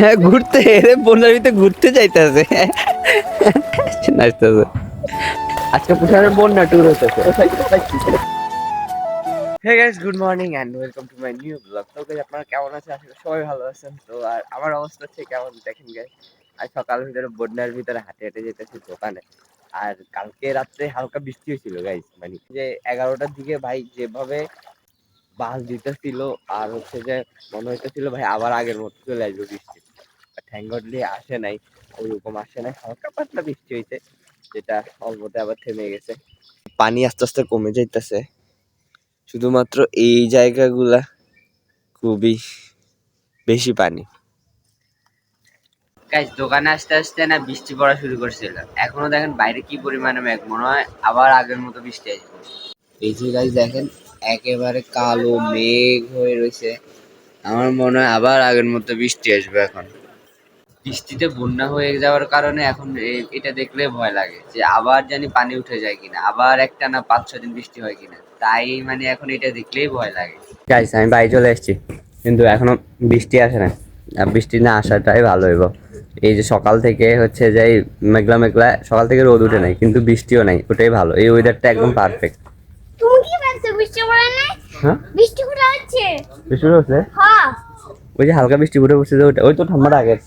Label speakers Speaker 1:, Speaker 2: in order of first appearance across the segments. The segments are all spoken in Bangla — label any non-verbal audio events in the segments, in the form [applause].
Speaker 1: হ্যাঁ ঘুরতে এরে বন্যার ভিতরে ঘুরতে যাইতেছে। নাচতেছে। আজকে পুষারের বন্যা ট্যুর হতেছে hey guys good morning and welcome to my new vlog তো guys, আপনারা কেমন আছেন? আশা সবাই ভালো আছেন। তো আর আমার অবস্থা হচ্ছে কেমন দেখেন গাইস আজ সকাল ভিতরে বন্যার ভিতরে হাঁটে হেঁটে যেতেছি দোকানে। আর কালকে রাত্রে হালকা বৃষ্টি হয়েছিল গাইস মানে যে এগারোটার দিকে ভাই যেভাবে বাস দিতেছিল আর হচ্ছে যে মনে হইতেছিল ভাই আবার আগের মতো চলে আসবে বৃষ্টি। থ্যাংক গডলি আসে নাই ওইরকম আসে নাই, হালকা পাতলা বৃষ্টি হয়েছে যেটা অল্পতে আবার থেমে গেছে। পানি আস্তে আস্তে কমে যাইতেছে, শুধুমাত্র এই জায়গাগুলা খুবই বেশি পানি। গাইস দোকানে আসতে আসতে না বৃষ্টি পড়া শুরু করছিল। এখনও দেখেন বাইরে কি পরিমাণে মেঘ, মনে হয় আবার আগের মতো বৃষ্টি আসবে। এই যে গাইস দেখেন একেবারে কালো মেঘ হয়ে রয়েছে আমার মনে হয় আবার আগের মতো বৃষ্টি আসবে এখন। বৃষ্টিতে বন্যা হয়ে যাওয়ার কারণে এখন এটা দেখলে ভয় লাগে যে আবার জানি পানি উঠে যায় কিনা আবার একটা না পাঁচ ছ দিন বৃষ্টি হয় কিনা। তাই মানে এখন এটা দেখলেই ভয় লাগে। গাইস আমি বাড়ি চলে এসেছি কিন্তু এখনও বৃষ্টি আসে না। আর বৃষ্টি না আসাটাই ভালো হইব। এই যে সকাল থেকে হচ্ছে যে এই মেঘলা মেঘলা সকাল থেকে রোদ উঠে নাই কিন্তু বৃষ্টিও নাই ওটাই ভালো। এই ওয়েদারটা একদম পারফেক্ট
Speaker 2: তুমি কি ভাবছ বৃষ্টি পড়ে নাই?
Speaker 1: হ্যাঁ?
Speaker 2: বৃষ্টি হচ্ছে?
Speaker 1: বৃষ্টি হচ্ছে?
Speaker 2: হ্যাঁ।
Speaker 1: ওই যে হালকা বৃষ্টি বসছে যে ওটা ওই তো ঠান্ডার আগে
Speaker 2: না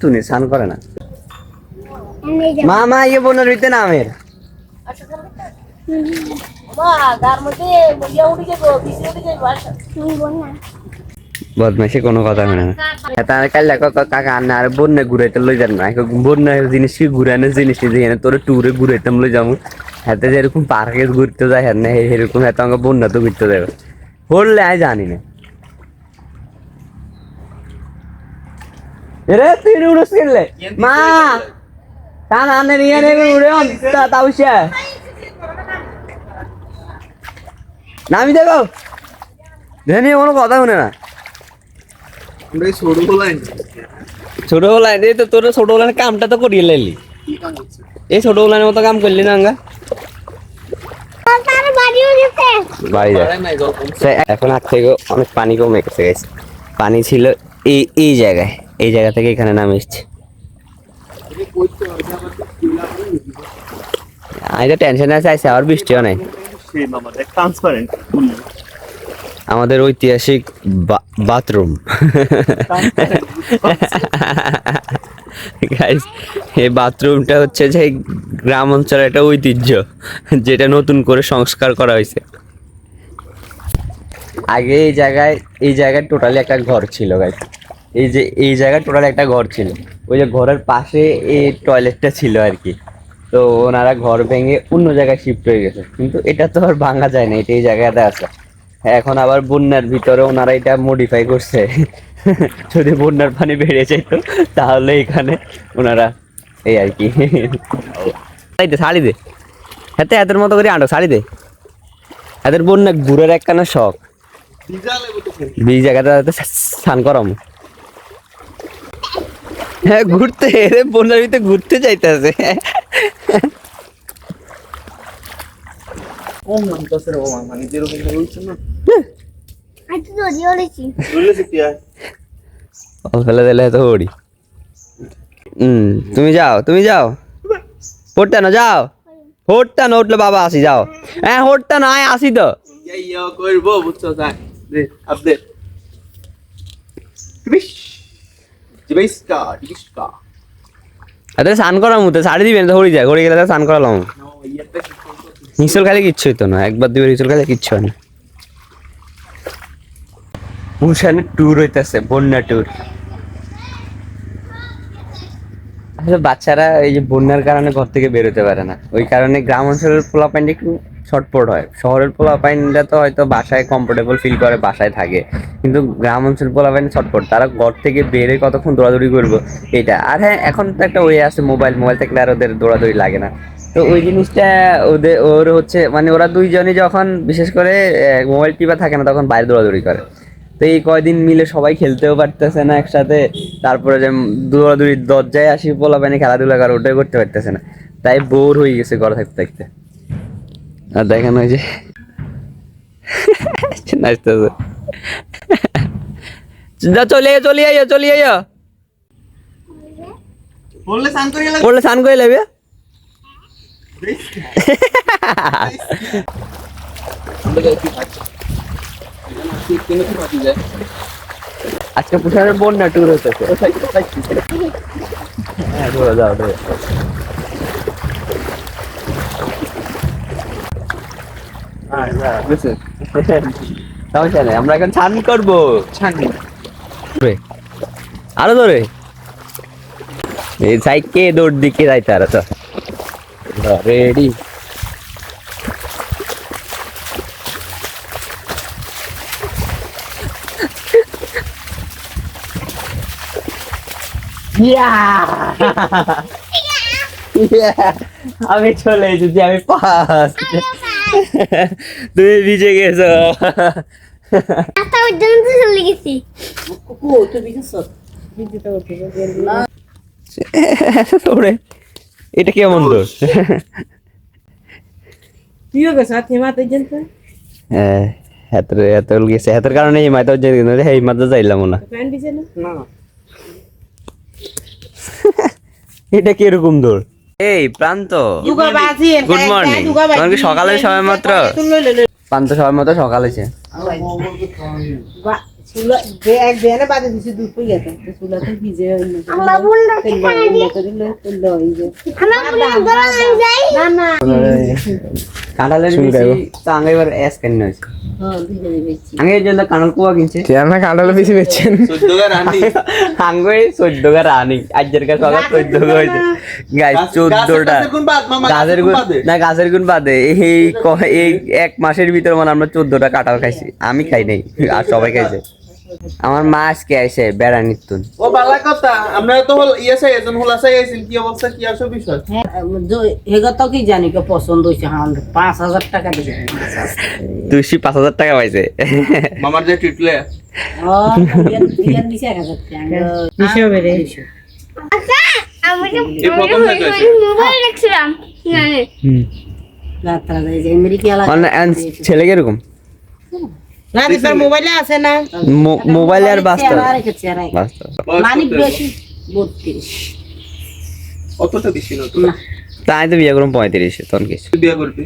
Speaker 1: তুই স্নান ইয়ে কোনো কথা এটা কাল কাকা আন্না আর বন্যা ঘুরাইতে লই যান না। বন্যা জিনিস কি ঘুরানোর জিনিস তোর ট্যুরে ঘুরাইতাম লই যাব। হাতে যেরকম পার্কে ঘুরতে যায় হ্যাঁ না সেরকম হাতে আমাকে বন্যা তো ঘুরতে যাবে হলে আমি জানি না। এরে তুই উড়স কিনলে? মা! তা নানে নিয়ে নেবে উড়ে তাউসা নামি দেখো। দেখে কোনো কথা শুনে না। ছোটবেলায় এই তো তোর ছোটবেলার কামটা তো করিয়ে লাইলি। এই ছোটবেলার মতো কাম করলি না আঙ্গা
Speaker 2: তার বাড়িও গেছে
Speaker 1: বাড়ি যায়। এখন আগ থেকে অনেক পানি কমে গেছে গেছে পানি ছিল এই এই জায়গায় এই জায়গা থেকে এখানে নামে এসছে। আমি তো টেনশন আছে আইসে আবার বৃষ্টিও নাই। আমাদের ঐতিহাসিক বাথরুম এই বাথরুমটা হচ্ছে যে গ্রাম অঞ্চলের একটা ঐতিহ্য যেটা নতুন করে সংস্কার করা হয়েছে। আগে এই জায়গায় এই জায়গায় টোটালি একটা ঘর ছিল গাইস এই যে, এই জায়গায় টোটালি একটা ঘর ছিল। ওই যে ঘরের পাশে এই টয়লেটটা ছিল আর কি। তো ওনারা ঘর ভেঙে অন্য জায়গায় শিফট হয়ে গেছে। কিন্তু এটা তো আর ভাঙা যায় না, এটা এই জায়গাতে আছে। এখন আবার বন্যার ভিতরে ওনারা এটা মডিফাই করছে। [laughs] যদি বন্যার পানি বেড়ে যেত, তাহলে এখানে ওনারা এই আর কি। শাড়ি দে শাড়ি দে। হাতে হাতের মতো করে আনো শাড়ি দে। হাতের বন্যা ঘুরের একখানা শখ। বীজ জায়গাটা স্নান করাম হ্যাঁ ঘুরতে এরে বন্যার ভিতরে ঘুরতে যাইতেছে।
Speaker 3: মানে
Speaker 1: তুমি যাও তুমি যাও। পড়তে না যাও। হোটটা না উঠলে বাবা আসি যাও। হ্যাঁ হোটটা না আসি তো।
Speaker 3: করব বুঝছ দে আপডেট বিশ জিবাইস্কা ডিস্কা
Speaker 1: এত স্নান করার মতো শাড়ি দিবেন তো হরি যায় গেলে স্নান করালাম। খালি কিচ্ছু হইতো না একবার দুবার হিসল খালি কিচ্ছু হয় না। মুসানের ট্যুর হইতেছে বন্যা ট্যুর আসলে বাচ্চারা এই যে বন্যার কারণে ঘর থেকে বেরোতে পারে না। ওই কারণে গ্রাম অঞ্চলের পোলাপাইন একটু ছটপট হয়। শহরের পোলাপাইনটা তো হয়তো বাসায় কমফোর্টেবল ফিল করে, বাসায় থাকে। কিন্তু গ্রাম অঞ্চল পোলাপাইন ছটপট। তারা ঘর থেকে বেরে কতক্ষণ দৌড়াদৌড়ি করব এটা আর হ্যাঁ এখন তো একটা ওয়ে আছে মোবাইল মোবাইল থাকলে আর ওদের দৌড়াদৌড়ি লাগে না। তো ওই জিনিসটা ওদের, ওর হচ্ছে মানে ওরা দুইজনই যখন, বিশেষ করে মোবাইল টিপা থাকে না, তখন বাইরে দৌড়াদৌড়ি করে। তো এই কয়দিন মিলে সবাই খেলতেও পারতেছে না একসাথে। তারপরে যে দৌড়াদৌড়ি দরজায় আসি পোলা পানি খেলাধুলা করে ওটাই করতে পারতেছে না। তাই বোর হয়ে গেছে ঘরে থাকতে থাকতে। আর দেখেন যে। নাচতেছে। যা চলে চলে আইও চলে আইও
Speaker 3: বললে শান্ত হয়ে গেল
Speaker 1: পড়লে স্নান করে লাগবে আজকে পুষারের বন্যা ট্যুর যাও। সমস্যা নেই আমরা এখন ছান করব।
Speaker 3: আরও
Speaker 1: ধরে। এই সাইকে দৌড় দিকে যাইতে আর তো রেডি [laughs] আমি চলে এসেছি আমি পাস [laughs] তুমি ভিজে গেছো।
Speaker 2: রাস্তা পর্যন্ত চলে গেছি।
Speaker 1: ওরে এটা কেমন দোষ?
Speaker 4: তুইও গেছ হাতে মাতে জানতো
Speaker 1: হ্যাঁ হাতের হাতে গেছে। হাতের কারণে এই মাথা যে এই মাথা যাইলাম না।
Speaker 4: প্যান্ট দিছে না?
Speaker 3: না। [laughs]
Speaker 1: এটা কীরকম দৌড় এই প্রান্ত। গুড মর্নিং তোমার কি সকালে সময় মাত্র? প্রান্ত সময় মতো সকাল হয়েছে।
Speaker 4: না
Speaker 1: কাঁঠালের বেশি তো আগে এবার এস কেন হয়েছে
Speaker 4: হ্যাঁ ভিজে দিয়েছি
Speaker 1: আগে জন্য কাঁঠাল কুয়া কিনছে।
Speaker 5: না কাঁঠালে বেশি বেচছেন?
Speaker 3: চোদ্দ গা রানি।
Speaker 1: আঙ্গুই চোদ্দ গা রানিং। আজের কাছে চোদ্দ হয়েছে। চোদ্দটা।
Speaker 3: গাছের
Speaker 1: গুণ না গাছের গুণ বাদে। এই এক মাসের ভিতরে মানে আমরা চোদ্দটা কাঁঠাল খাইছি। আমি খাই নাই আর সবাই খাইছে। আমার মা আজকে আইসে বেড়ানির তুন
Speaker 3: ও বালা কথা। আমরা তো হল ইয়েছে এজন হল আছে আইছেন কি অবস্থা কি আছে বিষয়?
Speaker 4: হেগা তো কি জানি কে পছন্দ হইছে হান পাঁচ হাজার টাকা দিছে।
Speaker 1: পাঁচ হাজার টাকা পাইছে।
Speaker 3: মামার যে ট্রিটলে
Speaker 4: ও বিয়ান দিছে এক হাজার টাকা। দিছে বেরে
Speaker 2: আচ্ছা আমি। মোবাইল দেখছিলাম। জানি।
Speaker 4: রাত্রা যায় যে আমেরিকা লাগা
Speaker 1: মানে ছেলে কীরকম?
Speaker 4: মোবাইলে আছে না?
Speaker 1: মোবাইলে আর বাস্তব
Speaker 4: রেখেছে আর বেশি বত্রিশ।
Speaker 3: অতটা বেশি না তো।
Speaker 1: তাই তো বিয়ে করুন পঁয়ত্রিশে তখন কিছু।
Speaker 3: বিয়ে করবি?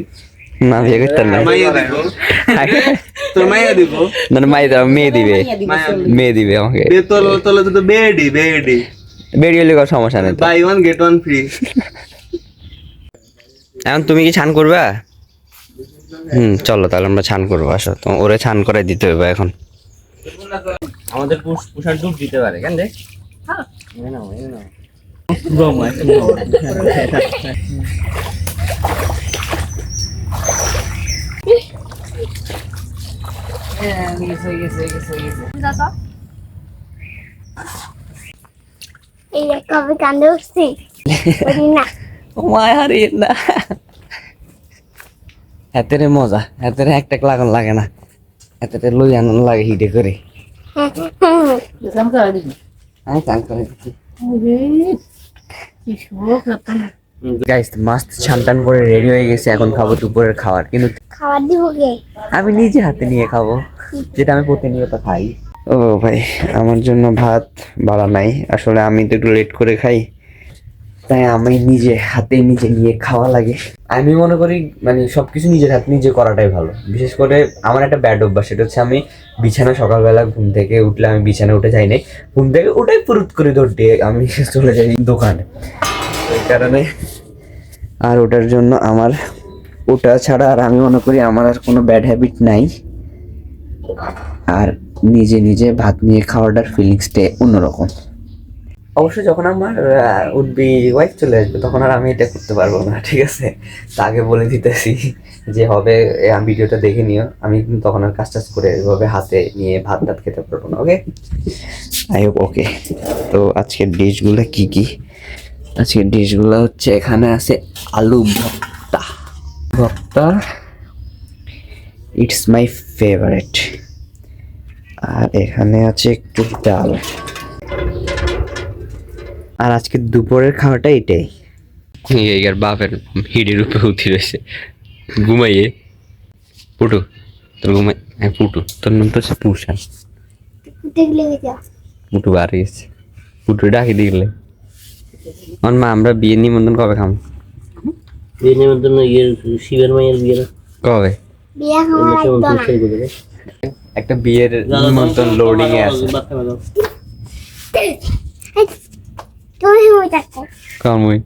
Speaker 1: না বিয়ে করতেন না।
Speaker 3: মাইয়া দিব। তোর মাইয়া দিব?
Speaker 1: না মেয়ে দিবে। মেয়ে দিবে আমাকে।
Speaker 3: বে তোর তোর তো বেডি বেডি।
Speaker 1: বেরিয়ে হলে কোনো সমস্যা নেই।
Speaker 3: Buy one get one free
Speaker 1: এখন তুমি কি ছান করবে? হুম চলো তাহলে আমরা ছান করব আসো। তো ওরে ছান করে দিতে হবে এখন। আমাদের পুষার ডুব দিতে পারে কেন রে
Speaker 2: এই যে কবে কান্দে উঠছি? [laughs] না।
Speaker 1: মায়ার না। হাতেরে মজা হাতেরে একটা লাগান লাগে না। হাতেরে লই আনন্দ লাগে হিটে করে। আমি চান করে দিচ্ছি। গাইস মাস্ত করে রেডি হয়ে গেছে এখন খাব দুপুরের খাবার। কিন্তু
Speaker 2: খাবার দিব কে?
Speaker 1: আমি নিজে হাতে নিয়ে খাব যেটা আমি প্রতিনিয়ত খাই। ও ভাই আমার জন্য ভাত বাড়া নাই। আসলে আমি তো একটু লেট করে খাই। তাই আমি নিজে হাতে নিজে নিয়ে খাওয়া লাগে। আমি মনে করি মানে সবকিছু নিজের হাতে নিজে করাটাই ভালো। বিশেষ করে আমার একটা ব্যাড অভ্যাস, সেটা হচ্ছে আমি বিছানা সকালবেলা ঘুম থেকে উঠলে আমি বিছানা উঠে যাই নাই। ঘুম থেকে উঠে ফুরুত করে ধরতে আমি [laughs] চলে যাই দোকানে। ওই কারণে আর ওটার জন্য আমার ওটা ছাড়া আর আমি মনে করি আমার আর কোনো ব্যাড হ্যাবিট নাই। আর নিজে নিজে ভাত নিয়ে খাওয়াটার ফিলিংসটা অন্যরকম। অবশ্য যখন আমার উঠবি ওয়াইফ চলে আসবে, তখন আর আমি এটা করতে পারব না, ঠিক আছে? তা আগে বলে দিতেছি যে হবে ভিডিওটা দেখে নিও। আমি তখন আর কাজ টাজ করে এভাবে হাতে নিয়ে ভাত টাত খেতে পারব না ওকে আই হোপ ওকে তো আজকের ডিশগুলো কি কি? আজকের ডিশগুলো হচ্ছে, এখানে আছে আলু ভর্তা। ভর্তা ইটস মাই ফেভারেট আর এখানে আছে একটু ডাল। আর আজকে দুপুরের খাওয়াটা এটাই। এই আর বাপের হিডের উপরে উঠি রয়েছে। ঘুমাইয়ে। পুটু তোর ঘুমাই হ্যাঁ পুটু তোর নাম তো হচ্ছে পুষান পুটু বাড়ি গেছে। পুটু ডাকি দিলে আমার মা আমরা বিয়ে নিমন্ত্রণ কবে খাম
Speaker 4: এই নিমন্ত্রণ শিবের মায়ের বিয়ে
Speaker 1: কবে?
Speaker 2: বিয়া
Speaker 1: একটা বিয়ের নিমন্ত্রণ লোডিং এ আছে।
Speaker 2: তুমি থাকো
Speaker 1: কমই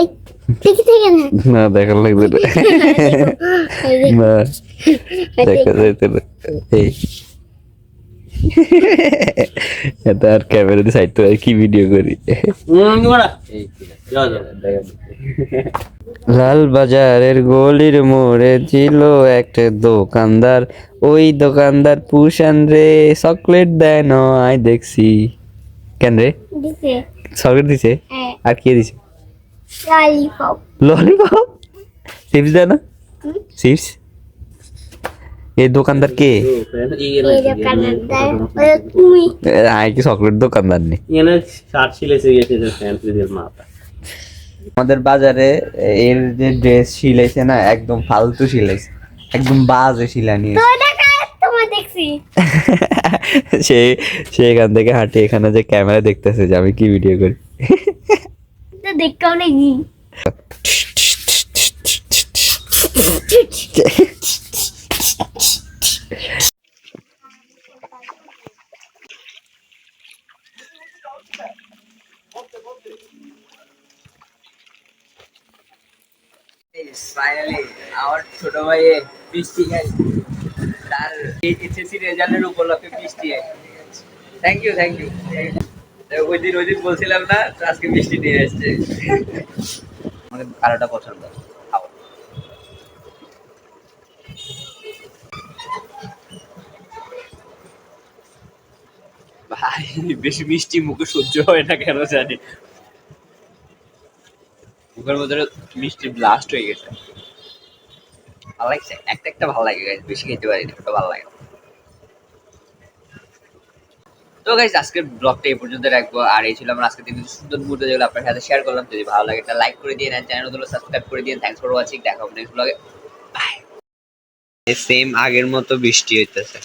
Speaker 2: এই দেখি থেকে না।
Speaker 1: না দেখার লাগবে না। দেখা যাইতে না এই এটা আর ক্যামেরা দিয়ে সাইড তো কি ভিডিও করি? লাল বাজারের গলির মোড়ে ছিল একটা দোকানদার। ওই দোকানদার পুষান রে চকলেট দেয় নয় দেখছি। কেন রে? চকলেট দিছে?
Speaker 2: হ্যাঁ।
Speaker 1: আর কে দিছে?
Speaker 2: ললিপপ
Speaker 1: ললিপপ চিপস দেয় না? চিপস এই দোকানদার কে? কি চকলেট দোকানদার নেই আমাদের বাজারে এর যে ড্রেস সিলাইছে না একদম ফালতু সিলাইছে একদম বাজে সিলা নিয়ে।
Speaker 2: দেখছি। [laughs]
Speaker 1: সে সে এখান থেকে হাঁটে এখানে যে ক্যামেরা দেখতেছে যে আমি কি ভিডিও করি।
Speaker 2: তো দেখতেও নেই
Speaker 1: ফাইনালি আমার ছোট ভাই বৃষ্টি গাই তার এইচএসসি রেজাল্টের উপলক্ষে বৃষ্টি থ্যাংক ইউ থ্যাংক ইউ ওই দিন ওই দিন বলছিলাম না আজকে বৃষ্টি নিয়ে এসছে। আমাকে কালোটা পছন্দ। ভাই, বেশি মিষ্টি মুখে সহ্য হয় না কেন জানি। মুখের মধ্যে মিষ্টি ব্লাস্ট হয়ে গেছে। ভালো লাগছে? একটা একটা ভালো লাগে গাইজ বেশি খেতে পারি না ভালো লাগে তো গাইজ আজকের ব্লগটা এই পর্যন্ত রাখব। আর এই ছিল আমার আজকের দিন। সুন্দর মুহূর্ত যেগুলো আপনার সাথে শেয়ার করলাম, যদি ভালো লাগে একটা লাইক করে দিয়ে আর চ্যানেলগুলো সাবস্ক্রাইব করে দিন থ্যাংকস ফর ওয়াচিং দেখা হবে নেক্সট ব্লগে বাই সেম আগের মতো বৃষ্টি হইতেছে।